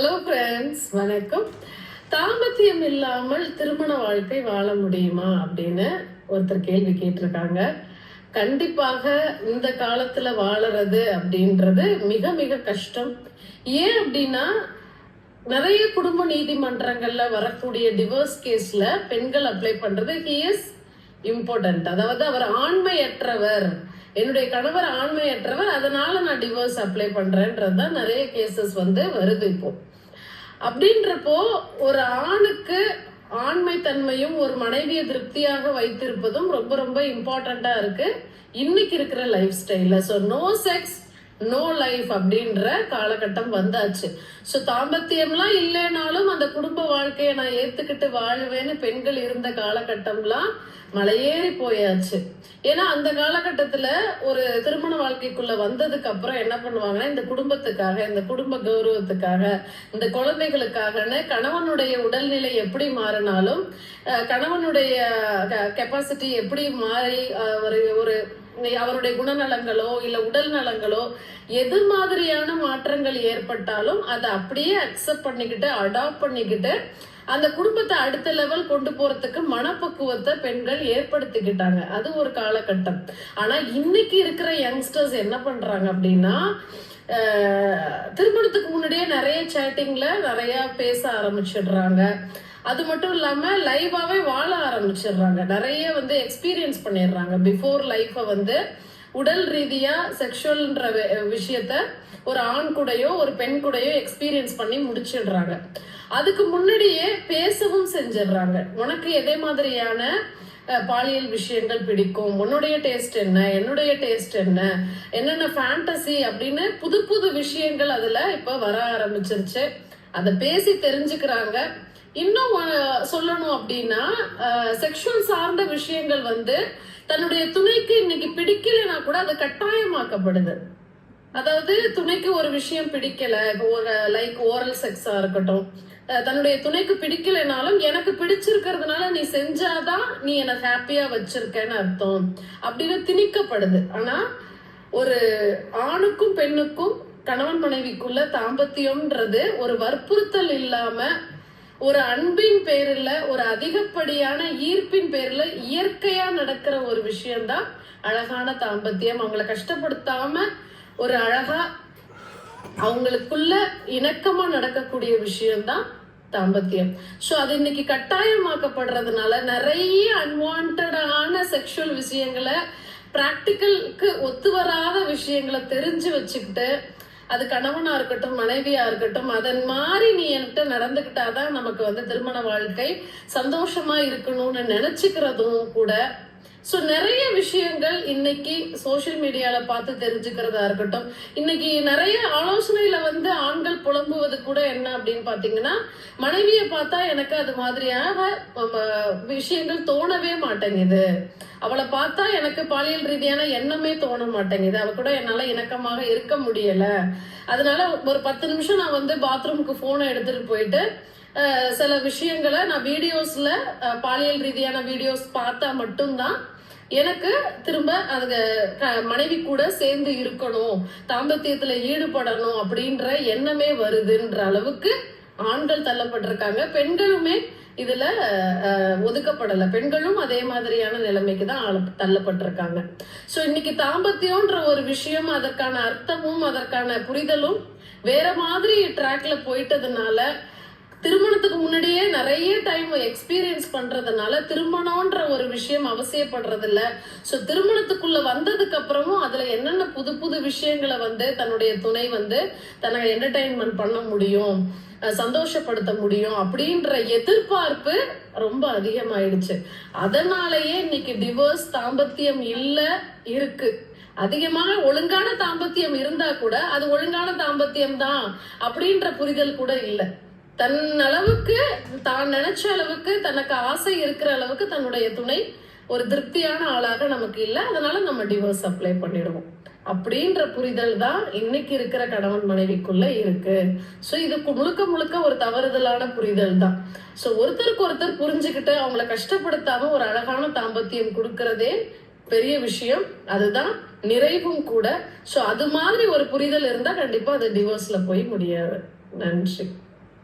Hello friends வணக்கம். தாம்பத்தியம் இல்லாமல் திருமண வாழ்க்கை வாழ முடியுமா அப்படின்னு ஒருத்தர் கேள்வி கேட்டிருக்காங்க. கண்டிப்பாக இந்த காலத்துல வாழறது அப்படின்றது மிக மிக கஷ்டம். ஏன் அப்படின்னா நிறைய குடும்ப நீதிமன்றங்கள்ல வரக்கூடிய டிவோர்ஸ் கேஸ்ல பெண்கள் அப்ளை பண்றது ஹி இஸ் இம்பார்ட்டன்ட் அதாவது அவர் ஆண்மையற்றவர். என்னுடைய கணவர் ஆண்மையற்றவர் அதனால நான் டிவோர்ஸ் அப்ளை பண்றேன்றது தான் நிறைய கேசஸ் வந்து வருது இப்போ. அப்படின்றப்போ ஒரு ஆணுக்கு ஆண்மை தன்மையும் ஒரு மனைவியை திருப்தியாக வைத்திருப்பதும் ரொம்ப ரொம்ப இம்பார்ட்டண்டா இருக்கு. இன்னைக்கு இருக்கிற லைஃப் ஸ்டைல்ல so no sex no life அப்படின்ற காலகட்டம் வந்தாச்சு. ஸோ தாம்பத்தியம்லாம் இல்லைனாலும் அந்த குடும்ப வாழ்க்கையை நான் ஏத்துக்கிட்டு வாழ்வேன்னு பெண்கள் இருந்த காலகட்டம்லாம் மலையேறி போயாச்சு. ஏன்னா அந்த காலகட்டத்துல ஒரு திருமண வாழ்க்கைக்குள்ள வந்ததுக்கு அப்புறம் என்ன பண்ணுவாங்கன்னா இந்த குடும்பத்துக்காக இந்த குடும்ப கௌரவத்துக்காக இந்த குழந்தைகளுக்காகன்னு கணவனுடைய உடல்நிலை எப்படி மாறினாலும் கணவனுடைய கெப்பாசிட்டி எப்படி மாறி ஒரு ஒரு அவருடைய குணநலங்களோ இல்ல உடல் நலங்களோ எது மாதிரியான மாற்றங்கள் ஏற்பட்டாலும் அதை அப்படியே அக்செப்ட் பண்ணிக்கிட்டு அடாப்ட் பண்ணிக்கிட்டு அந்த குடும்பத்தை அடுத்த லெவல் கொண்டு போறதுக்கு மனப்பக்குவத்தை பெண்கள் ஏற்படுத்திக்கிட்டாங்க. அது ஒரு காலகட்டம். ஆனா இன்னைக்கு இருக்கிற யங்ஸ்டர்ஸ் என்ன பண்றாங்க அப்படின்னா திருமணத்துக்கு முன்னாடியே நிறைய சேட்டிங்ல நிறைய பேச ஆரம்பிச்சிடுறாங்க. அது மட்டும் இல்லாம லைவாவே வாழ ஆரம்பிச்சிடுறாங்க. நிறைய வந்து எக்ஸ்பீரியன்ஸ் பண்ணிடுறாங்க. பிஃபோர் லைஃப வந்து உடல் ரீதியா செக்ஷுவல்ன்ற விஷயத்த ஒரு ஆண் கூடயோ ஒரு பெண் கூடயோ எக்ஸ்பீரியன்ஸ் பண்ணி முடிச்சிடுறாங்க. அதுக்கு முன்னாடியே பேசவும் செஞ்சிடுறாங்க. உனக்கு எதே மாதிரியான பாலியல் விஷயங்கள் பிடிக்கும்? உன்னுடைய டேஸ்ட் என்ன? என்னுடைய டேஸ்ட் என்ன? என்னென்ன ஃபேண்டசி அப்படின்னு புது புது விஷயங்கள் அதுல இப்ப வர ஆரம்பிச்சிருச்சு. அதை பேசி தெரிஞ்சுக்கிறாங்க. இன்னும் சொல்லணும் அப்படின்னா செக்ஷுவல் சார்ந்த விஷயங்கள் வந்து தன்னுடைய துணைக்கு இன்னைக்கு பிடிக்கலைன்னா கூட அது கட்டாயமாக்கப்படுது. அதாவது துணைக்கு ஒரு விஷயம் பிடிக்கல ஒரு லைக் ஓரல் செக்ஸா இருக்கட்டும் தன்னுடைய துணைக்கு பிடிக்கலைனாலும் எனக்கு பிடிச்சிருக்கிறதுனால நீ செஞ்சாதான் நீ என்னை ஹாப்பியா வச்சிருக்கன்னு அர்த்தம் அப்படின்னு திணிக்கப்படுது. ஆனா ஒரு ஆணுக்கும் பெண்ணுக்கும் கணவன் மனைவிக்குள்ள தாம்பத்தியம்ன்றது ஒரு வற்புறுத்தல் இல்லாம ஒரு அன்பின் பேரில் ஒரு அதிகப்படியான ஈர்ப்பின் பேர்ல இயற்கையா நடக்கிற ஒரு விஷயம்தான் அழகான தாம்பத்தியம். அவங்கள கஷ்டப்படுத்தாம ஒரு அழகா அவங்களுக்குள்ள இணக்கமா நடக்கக்கூடிய விஷயம்தான் தாம்பத்தியம். ஸோ அது இன்னைக்கு கட்டாயமாக்கப்படுறதுனால நிறைய அன்வான்டான செக்ஷுவல் விஷயங்களை ப்ராக்டிக்கலுக்கு ஒத்து வராத விஷயங்களை தெரிஞ்சு வச்சுக்கிட்டு அது கணவனா இருக்கட்டும் மனைவியா இருக்கட்டும் அதன் மாதிரி நீ என்கிட்ட நடந்துக்கிட்டாதான் நமக்கு வந்து திருமண வாழ்க்கை சந்தோஷமா இருக்கணும்னு நினைச்சுக்கிறதும் கூட ஸோ நிறைய விஷயங்கள் இன்னைக்கு சோஷியல் மீடியாவில் பார்த்து தெரிஞ்சுக்கிறதா இருக்கட்டும். இன்னைக்கு நிறைய ஆலோசனையில வந்து ஆண்கள் புலம்புவது கூட என்ன அப்படின்னு பார்த்தீங்கன்னா மனைவியை பார்த்தா எனக்கு அது மாதிரியான விஷயங்கள் தோணவே மாட்டேங்குது. அவளை பார்த்தா எனக்கு பாலியல் ரீதியான எண்ணமே தோண மாட்டேங்குது. அவ கூட என்னால இணக்கமாக இருக்க முடியல. அதனால ஒரு பத்து நிமிஷம் நான் வந்து பாத்ரூமுக்கு போனை எடுத்துட்டு போயிட்டு சில விஷயங்களை நான் வீடியோஸ்ல பாலியல் ரீதியான வீடியோஸ் பார்த்தா மட்டும்தான் எனக்கு திரும்ப அதுங்க மனைவி கூட சேர்ந்து இருக்கணும் தாம்பத்தியத்துல ஈடுபடணும் அப்படின்ற எண்ணமே வருதுன்ற அளவுக்கு ஆண்கள் தள்ளப்பட்டிருக்காங்க. பெண்களுமே இதுல ஒதுக்கப்படலை ஒதுக்கப்படல. பெண்களும் அதே மாதிரியான நிலைமைக்கு தான் தள்ளப்பட்டிருக்காங்க. ஸோ இன்னைக்கு தாம்பத்தியம்ன்ற ஒரு விஷயம் அதற்கான அர்த்தமும் அதற்கான புரிதலும் வேற மாதிரி ட்ராக்ல போயிட்டதுனால திருமணத்துக்கு முன்னாடியே நிறைய டைம் எக்ஸ்பீரியன்ஸ் பண்றதுனால திருமணம்ன்ற ஒரு விஷயம் அவசியப்படுறது இல்ல ஸோ திருமணத்துக்குள்ள வந்ததுக்கு அப்புறமும் அதுல என்னென்ன புது புது விஷயங்களை வந்து தன்னுடைய துணை வந்து தன்னை என்டர்டைன்மெண்ட் பண்ண முடியும் சந்தோஷப்படுத்த முடியும் அப்படின்ற எதிர்பார்ப்பு ரொம்ப அதிகமாயிடுச்சு. அதனாலயே இன்னைக்கு டிவோர்ஸ் தாம்பத்தியம் இல்ல இருக்கு. அதிகமாக ஒழுங்கான தாம்பத்தியம் இருந்தா கூட அது ஒழுங்கான தாம்பத்தியம் தான் அப்படின்ற புரிதல் கூட இல்லை. தன் அளவுக்கு தான் நினைச்ச அளவுக்கு தனக்கு ஆசை இருக்கிற அளவுக்கு தன்னுடைய துணை ஒரு திருப்தியான ஆளாக நமக்கு இல்லை. அதனால நம்ம டிவோர்ஸ் அப்ளை பண்ணிடுவோம். அப்படின்ற புரிதல் தான் இன்னைக்கு இருக்கிற கணவன் மனைவிக்குள்ள இருக்கு. ஸோ இது முழுக்க முழுக்க ஒரு தவறுதலான புரிதல் தான். ஸோ ஒருத்தருக்கு ஒருத்தர் புரிஞ்சுக்கிட்டு அவங்கள கஷ்டப்படுத்தாம ஒரு அழகான தாம்பத்தியம் கொடுக்கறதே பெரிய விஷயம். அதுதான் நிறைவும் கூட. ஸோ அது மாதிரி ஒரு புரிதல் இருந்தால் கண்டிப்பாக அது டிவோர்ஸில் போய் முடியாது. நன்றி.